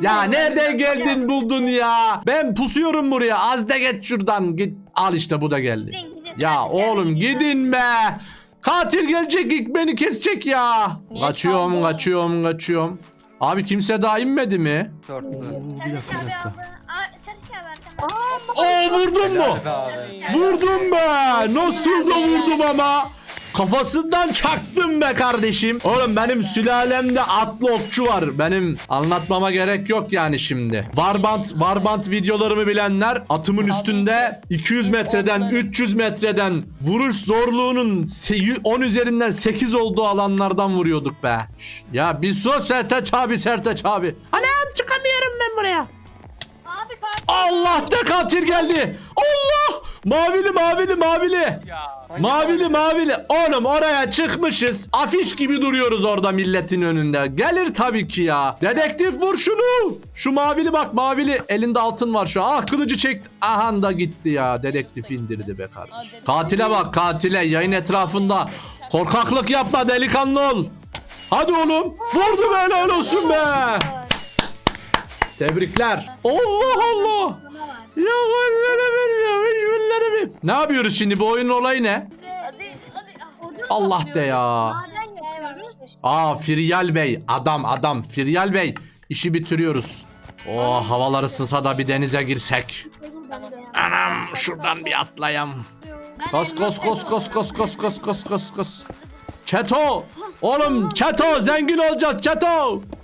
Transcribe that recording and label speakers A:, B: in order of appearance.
A: Ya nereden geldin buldun ya? Ben pusuyorum buraya. Az da geç şuradan. Git. Al işte bu da geldi.
B: Gidin, gidin.
A: Ya
B: Hadi,
A: oğlum
B: gel.
A: gidin be. Katil gelecek ilk beni kesecek ya.
C: Niye
A: Kaçıyorum
C: çaldın?
A: kaçıyorum kaçıyorum. Abi kimse daha inmedi mi?
D: Dörtlü.
A: Bir
B: Sarı
A: dakika, bir
B: abi
A: dakika.
B: aldı. Aa, sarı abi arkamda.
A: Oo vurdun mu?
D: Abi.
A: Vurdum be. Nasıl da vurdum ama. Kafasından çaktım be kardeşim. Oğlum benim sülalemde atlı okçu var. Benim anlatmama gerek yok yani şimdi. Warband, Warband videolarımı bilenler atımın üstünde 200 metreden
C: oklarız.
A: 300 metreden vuruş zorluğunun se- 10 üzerinden 8 olduğu alanlardan vuruyorduk be. Ya bir sus Sertaç abi Sertaç abi. Anam çıkamıyorum ben buraya. Allah da katil geldi. Mavili mavili mavili. Mavili mavili. Oğlum oraya çıkmışız. Afiş gibi duruyoruz orada milletin önünde. Gelir tabii ki ya. Dedektif vur şunu. Şu mavili bak mavili. Elinde altın var şu an. Ah kılıcı çekti. Aha da gitti ya. Dedektif indirdi be kardeşim. Katile bak katile. Yayın etrafında. Korkaklık yapma delikanlı ol. Hadi oğlum. Vurdu be helal olsun be. Tebrikler. Allah Allah. Ne yapıyoruz şimdi? Bu oyunun olayı ne?
C: Hadi hadi. Ah,
A: Allah de ya.
C: Maden yapıyoruz.
A: Aa Firyal Bey. Adam adam. Firyal Bey. işi bitiriyoruz. Oh havalar ısınsa da bir denize girsek. Anam şuradan bir atlayam. Kos kos kos kos kos kos kos kos kos kos. Çeto. Oğlum Çeto zengin olacağız Çeto.